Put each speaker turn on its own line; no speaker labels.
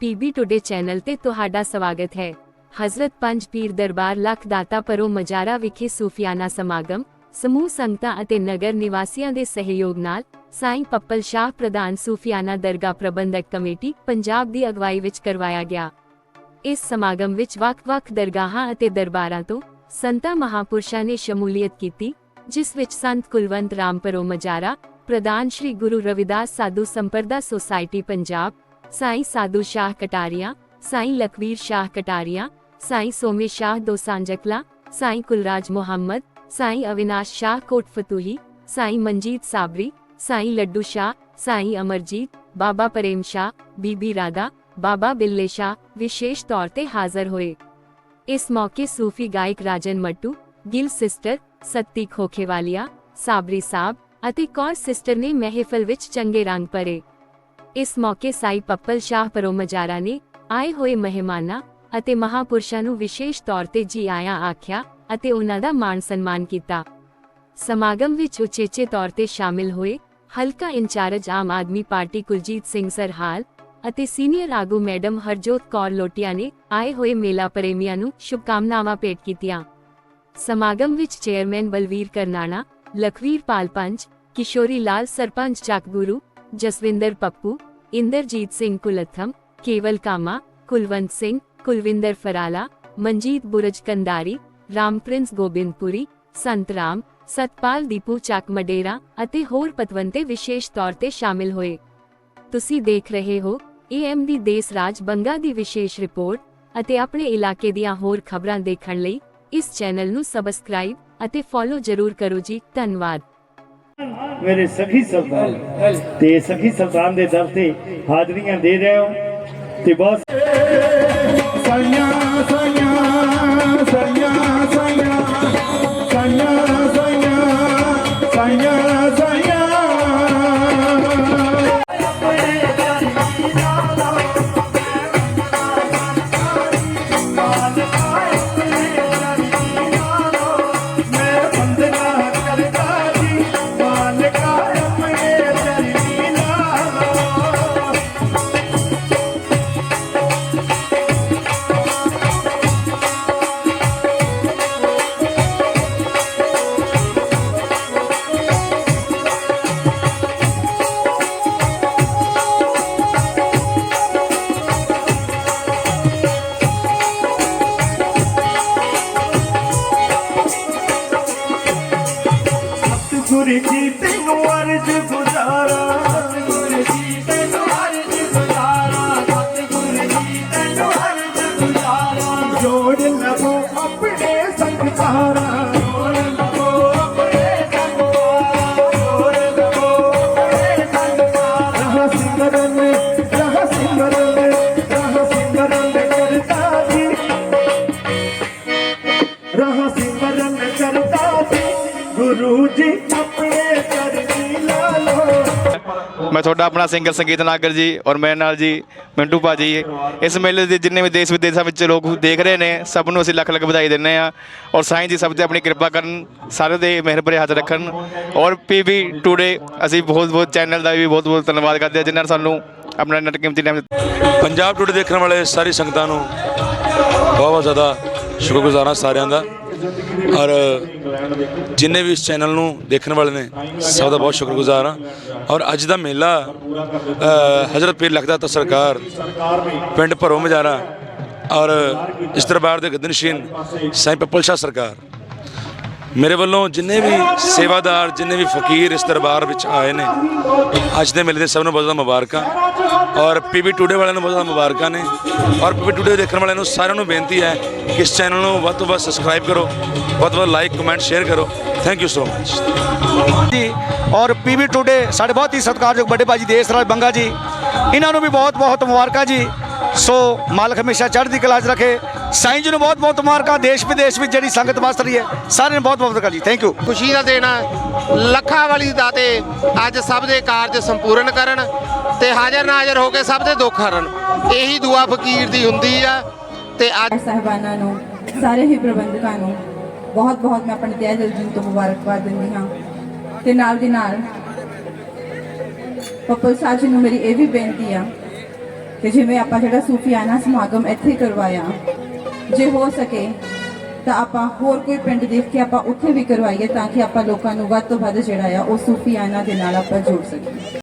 PB today channel ਤੇ ਤੁਹਾਡਾ ਸਵਾਗਤ ਹੈ। ਹਜ਼ਰਤ ਪੰਜ ਪੀਰ ਦਰਬਾਰ ਲੱਖ ਦਾਤਾ ਪਰੋ ਮਜਾਰਾ ਵਿਖੇ ਸੂਫੀਆਨਾ ਸਮਾਗਮ, ਸਮੂਹ ਸੰਗਤਾਂ ਅਤੇ ਨਗਰ ਨਿਵਾਸੀਆਂ ਦੇ ਸਹਿਯੋਗ ਨਾਲ ਸਾਈਂ ਪੱਪਲ ਸ਼ਾਹ ਪ੍ਰਧਾਨ ਸੂਫੀਆਨਾ ਦਰਗਾਹ ਪ੍ਰਬੰਧਕ ਕਮੇਟੀ ਪੰਜਾਬ ਦੀ ਅਗਵਾਈ ਵਿੱਚ ਕਰਵਾਇਆ ਗਿਆ। ਇਸ ਸਮਾਗਮ ਵਿੱਚ ਵੱਖ-ਵੱਖ ਦਰਗਾਹਾਂ ਅਤੇ ਦਰਬਾਰਾਂ ਤੋਂ ਸੰਤਾਂ ਮਹਾਪੁਰਸ਼ਾਂ ਨੇ ਸ਼ਮੂਲੀਅਤ ਕੀਤੀ, ਜਿਸ ਵਿੱਚ ਸੰਤ ਕੁਲਵੰਤ ਰਾਮ ਰਾਮਪਰੋ ਮਜਾਰਾ, ਪ੍ਰਧਾਨ ਸ਼੍ਰੀ ਗੁਰੂ ਰਵਿਦਾਸ ਸਾਧੂ ਸੰਪਰਦਾ ਸੁਸਾਇਟੀ ਪੰਜਾਬ ਸਾਈਂ ਸਾਧੂ ਸ਼ਾਹ ਕਟਾਰੀਆ ਸਾਈਂ ਲਖਵੀਰ ਸ਼ਾਹ ਕਟਾਰੀਆ ਸਾਈਂ ਸੋਮੇ ਸ਼ਾਹ ਦੋਸਾਂਜਕਲਾ ਸਾਈਂ ਕੁਲਰਾਜ ਮੁਹੰਮਦ ਸਾਈਂ ਅਵਿਨਾਸ਼ ਸ਼ਾਹ ਕੋਟ ਸਾਈਂ ਮਨਜੀਤ ਸਾਬਰੀ ਸਾਈਂ ਲੱਡੂ ਸ਼ਾਹ ਸਾਈਂ ਅਮਰਜੀਤ ਬਾਬਾ ਪ੍ਰੇਮ ਸ਼ਾਹ ਬੀਬੀ ਰਾਧਾ ਬਾਬਾ ਬਿੱਲੇ ਸ਼ਾਹ ਵਿਸ਼ੇਸ਼ ਤੌਰ ਤੇ ਹਾਜ਼ਰ ਹੋਏ ਇਸ ਮੌਕੇ ਸੂਫੀ ਗਾਇਕ ਰਾਜਨ ਮੱਟੂ ਗਿਲ ਸਿਸਟਰ ਸੱਤੀ ਖੋਖੇਵਾਲੀਆ ਸਾਬਰੀ ਸਾਹਿਬ ਅਤੇ ਕੌਰ ਸਿਸਟਰ ਨੇ ਮਹਿਫਲ ਵਿੱਚ ਚੰਗੇ ਰੰਗ ਭਰੇ ਇਸ ਮੌਕੇ ਸਾਈ ਪੱਪਲ ਸ਼ਾਹ ਪਰੋ ਮਜਾਰਾ ਨੇ ਆਏ ਹੋਏ ਮਹਿਮਾਨਾਂ ਅਤੇ ਮਹਾਪੁਰਸ਼ਾਂ ਨੂੰ ਵਿਸ਼ੇਸ਼ ਤੌਰ ਤੇ ਜੀ ਆਇਆਂ ਆਖਿਆ ਅਤੇ ਉਹਨਾਂ ਦਾ ਮਾਣ ਸਨਮਾਨ ਕੀਤਾ। ਸਮਾਗਮ ਵਿੱਚ ਉਚੇਚੇ ਤੌਰ ਤੇ ਸ਼ਾਮਿਲ ਹੋਏ ਹਲਕਾ ਇੰਚਾਰਜ ਆਮ ਆਦਮੀ ਪਾਰਟੀ ਕੁਲਜੀਤ ਸਿੰਘ ਸਰਹਾਲ ਅਤੇ ਸੀਨੀਅਰ ਆਗੂ ਮੈਡਮ ਹਰਜੋਤ ਕੌਰ ਲੋਟੀਆ ਨੇ ਆਏ ਹੋਏ ਮੇਲਾ ਪ੍ਰੇਮੀਆਂ ਨੂੰ ਸ਼ੁਭਕਾਮਨਾਵਾਂ ਭੇਟ ਕੀਤੀਆਂ। ਸਮਾਗਮ ਵਿੱਚ ਚੇਅਰਮੈਨ ਬਲਵੀਰ ਕਰਨਾਣਾ, ਲਖਵੀਰ ਪਾਲ ਪੰਚ ਕਿਸ਼ੋਰੀ ਲਾਲ ਸਰਪੰਚ ਚੱਕਗੁਰੂ ਜਸਵਿੰਦਰ ਪੱਪੂ ਇੰਦਰਜੀਤ ਸਿੰਘ ਕੁਲਥਮ ਕੇਵਲ ਕਾਮਾ ਕੁਲਵੰਤ ਸਿੰਘ ਕੁਲਵਿੰਦਰ ਫਰਾਲਾ ਮਨਜੀਤ ਬੁਰਜ ਕੰਦਾਰੀ ਰਾਮ ਗੋਬਿੰਦਪੁਰੀ ਸੰਤ ਸਤਪਾਲ ਦੀਪੂ ਚੱਕ ਮਡੇਰਾ ਅਤੇ ਹੋਰ ਪਤਵੰਤੇ ਵਿਸ਼ੇਸ਼ ਤੌਰ ਤੇ ਸ਼ਾਮਿਲ ਹੋਏ ਤੁਸੀਂ ਦੇਖ ਰਹੇ ਹੋ ਏਐਮ ਦੀ ਦੇਸ ਰਾਜ ਬੰਗਾ ਦੀ ਵਿਸ਼ੇਸ਼ ਰਿਪੋਰਟ ਅਤੇ ਆਪਣੇ ਇਲਾਕੇ ਦੀਆਂ ਹੋਰ ਖਬਰਾਂ ਦੇਖਣ ਲਈ ਇਸ ਚੈਨਲ ਨੂੰ ਸਬਸਕ੍ਰਾਈਬ ਅਤੇ ਫੋਲੋ ਜ਼ਰੂਰ ਕਰੋ ਜੀ ਧੰਨਵਾਦ
ਮੇਰੇ ਸਖੀ ਸਰਦਾਰ। ਤੇ ਸਖੀ ਸਰਦਾਰ ਦੇ ਦਰ ਤੇ ਹਾਜ਼ਰੀਆਂ ਦੇ ਰਹੇ ਹੋ ਤੇ ਬਹੁਤ ਸਾਈਆਂ ਸਾਈਆਂ ਸਤਿਗੁਰ ਜੀ ਤੈਨੂੰ ਅਰਜ ਗੁਜ਼ਾਰਾ। ਸਤਿਗੁਰ ਜੀ ਤੈਨੂੰ ਅਰਜ ਗੁਜ਼ਾਰਾ ਸਤਿਗੁਰ ਜੀ ਤੈਨੂੰ ਅਰਜ ਗੁਜ਼ਾਰਾ। ਜੋੜ ਲਵੋ ਆਪਣੇ ਸੰਗਤਾਰਾ ਜੋੜ ਗੁਰੂ ਜੀ ਆਪਣੇ ਚਰਨੀ ਲਾ ਲੋ
ਮੈਂ ਤੁਹਾਡਾ ਆਪਣਾ ਸਿੰਗਰ ਸੰਗੀਤ ਨਾਗਰ ਜੀ ਔਰ ਮੇਰੇ ਨਾਲ ਜੀ ਮਿੰਟੂ ਭਾਜੀ। ਇਸ ਮੇਲੇ ਦੇ ਜਿੰਨੇ ਵੀ ਦੇਸ਼ ਵਿਦੇਸ਼ਾਂ ਵਿੱਚ ਲੋਕ ਦੇਖ ਰਹੇ ਨੇ ਸਭ ਨੂੰ ਅਸੀਂ ਲੱਖ ਲੱਖ ਵਧਾਈ ਦਿੰਦੇ ਆ ਔਰ ਸਾਈਂ ਜੀ ਸਭ ਤੇ ਆਪਣੀ ਕਿਰਪਾ ਕਰਨ ਸਾਰੇ ਦੇ ਮਿਹਰ ਭਰੇ ਹੱਥ ਰੱਖਣ। ਔਰ ਪੀਬੀ ਟੂਡੇ ਅਸੀਂ ਬਹੁਤ ਬਹੁਤ ਚੈਨਲ ਦਾ ਵੀ ਬਹੁਤ ਬਹੁਤ ਧੰਨਵਾਦ ਕਰਦੇ ਹਾਂ ਜਿਨ੍ਹਾਂ ਨੇ ਸਾਨੂੰ ਆਪਣਾ ਨਟ ਕੀਮਤੀ ਟਾਈਮ
ਪੰਜਾਬ ਟੁਡੇ ਦੇਖਣ ਵਾਲੇ ਸਾਰੀ ਸੰਗਤਾਂ ਨੂੰ ਬਹੁਤ ਬਹੁਤ ਜ਼ਿਆਦਾ ਸ਼ੁਕਰਗੁਜ਼ਾਰ ਹਾਂ ਸਾਰਿਆਂ ਦਾ। ਔਰ ਜਿੰਨੇ ਵੀ ਇਸ ਚੈਨਲ ਨੂੰ ਦੇਖਣ ਵਾਲੇ ਨੇ ਸਭ ਦਾ ਬਹੁਤ ਸ਼ੁਕਰਗੁਜ਼ਾਰ ਹਾਂ। ਔਰ ਅੱਜ ਦਾ ਮੇਲਾ ਹਜ਼ਰਤ ਪੀਰ ਲਖਦਾ ਤਾਂ ਸਰਕਾਰ ਪਿੰਡ ਭਰੋ ਮਜਾਰਾ ਔਰ ਇਸ ਦਰਬਾਰ ਦੇ ਗਦਨਸ਼ੀਨ ਸਾਈਂ ਪੱਪਲ ਸ਼ਾਹ ਸਰਕਾਰ। ਮੇਰੇ ਵੱਲੋਂ ਜਿੰਨੇ ਵੀ ਸੇਵਾਦਾਰ, ਜਿੰਨੇ ਵੀ ਫਕੀਰ ਇਸ ਦਰਬਾਰ ਵਿੱਚ ਆਏ ਨੇ, ਅੱਜ ਦੇ ਮੇਲੇ ਦੇ ਸਭ ਨੂੰ ਬਹੁਤ ਜ਼ਿਆਦਾ ਮੁਬਾਰਕਾਂ। ਔਰ ਪੀਬੀ ਟੂਡੇ ਵਾਲਿਆਂ ਨੂੰ ਬਹੁਤ ਜ਼ਿਆਦਾ ਮੁਬਾਰਕਾਂ ਨੇ। ਔਰ ਪੀਬੀ ਟੂਡੇ ਦੇਖਣ ਵਾਲਿਆਂ ਨੂੰ ਸਾਰਿਆਂ ਨੂੰ ਬੇਨਤੀ ਹੈ ਕਿ ਇਸ ਚੈਨਲ ਨੂੰ ਵੱਧ ਤੋਂ ਵੱਧ ਸਬਸਕ੍ਰਾਈਬ ਕਰੋ, ਵੱਧ ਤੋਂ ਵੱਧ ਲਾਈਕ ਕਮੈਂਟ ਸ਼ੇਅਰ ਕਰੋ। ਥੈਂਕ ਯੂ ਸੋ ਮਚ
ਜੀ, ਔਰ ਪੀਵੀ ਟੂਡੇ ਸਾਡੇ ਬਹੁਤ ਹੀ ਸਤਿਕਾਰਯੋਗ ਵੱਡੇ ਭਾਜੀ ਦੇਸ ਰਾਜ ਬੰਗਾ ਜੀ। ਇਹਨਾਂ ਨੂੰ ਵੀ ਬਹੁਤ ਬਹੁਤ ਮੁਬਾਰਕਾਂ ਜੀ। ਸੋ ਮਾਲਕ ਹਮੇਸ਼ਾ ਚੜ੍ਹਦੀ ਕਲਾ 'ਚ ਰੱਖੇ। ਸਾਈਂ ਜੀ ਨੂੰ ਬਹੁਤ ਬਹੁਤ ਮੁਬਾਰਕਾਂ ਦੇਸ਼ ਵਿਦੇਸ਼ ਵਿੱਚ ਜਿਹੜੀ ਸੰਗਤ ਵਸ ਰਹੀ ਹੈ ਸਾਰਿਆਂ ਨੂੰ ਬਹੁਤ ਬਹੁਤ ਮੁਬਾਰਕਾਂ ਜੀ ਥੈਂਕ ਯੂ
ਖੁਸ਼ੀ ਦਾ ਆ। ਲੱਖਾਂ ਵਾਲੀ ਦਾਤੇ ਅੱਜ ਸਭ ਦੇ ਕਾਰਜ ਸੰਪੂਰਨ ਕਰਨ ਤੇ ਹਾਜ਼ਰ ਨਾਜ਼ਰ ਹੋ ਕੇ ਸਭ ਦੇ ਦੁੱਖ ਹਰਨ ਇਹੀ ਦੁਆ ਫਕੀਰ ਦੀ ਹੁੰਦੀ ਆ ਤੇ ਅੱਜ
ਸਾਹਿਬਾਨਾਂ ਨੂੰ ਸਾਰੇ ਹੀ ਪ੍ਰਬੰਧਕਾਂ ਨੂੰ ਬਹੁਤ ਬਹੁਤ ਮੈਂ ਆਪਣੇ ਤਹਿ ਦਿਲ ਤੋਂ ਮੁਬਾਰਕਬਾਦ ਦਿੰਦੀ ਹਾਂ ਤੇ ਨਾਲ ਦੀ ਨਾਲ ਪੱਪਲ ਸਾਹਿਬ ਜੀ ਨੂੰ ਮੇਰੀ ਇਹ ਵੀ ਬੇਨਤੀ ਆ ਕਿ ਜਿਵੇਂ ਆਪਾਂ ਜਿਹੜਾ ਸੂਫੀਆਨਾ ਸਮਾਗਮ ਇੱਥੇ ਕਰਵਾਇਆ ਜੇ ਹੋ ਸਕੇ, ਤਾਂ ਆਪਾਂ ਹੋਰ ਕੋਈ ਪਿੰਡ ਦੇਖ ਕੇ ਆਪਾਂ ਉੱਥੇ ਵੀ ਕਰਵਾਈਏ ਤਾਂ ਕਿ ਆਪਾਂ ਲੋਕਾਂ ਨੂੰ ਵੱਧ ਤੋਂ ਵੱਧ ਜਿਹੜਾ ਆ, ਉਹ ਸੂਫੀਆਨਾ ਦੇ ਨਾਲ ਆਪਾਂ ਜੋੜ ਸਕੀਏ।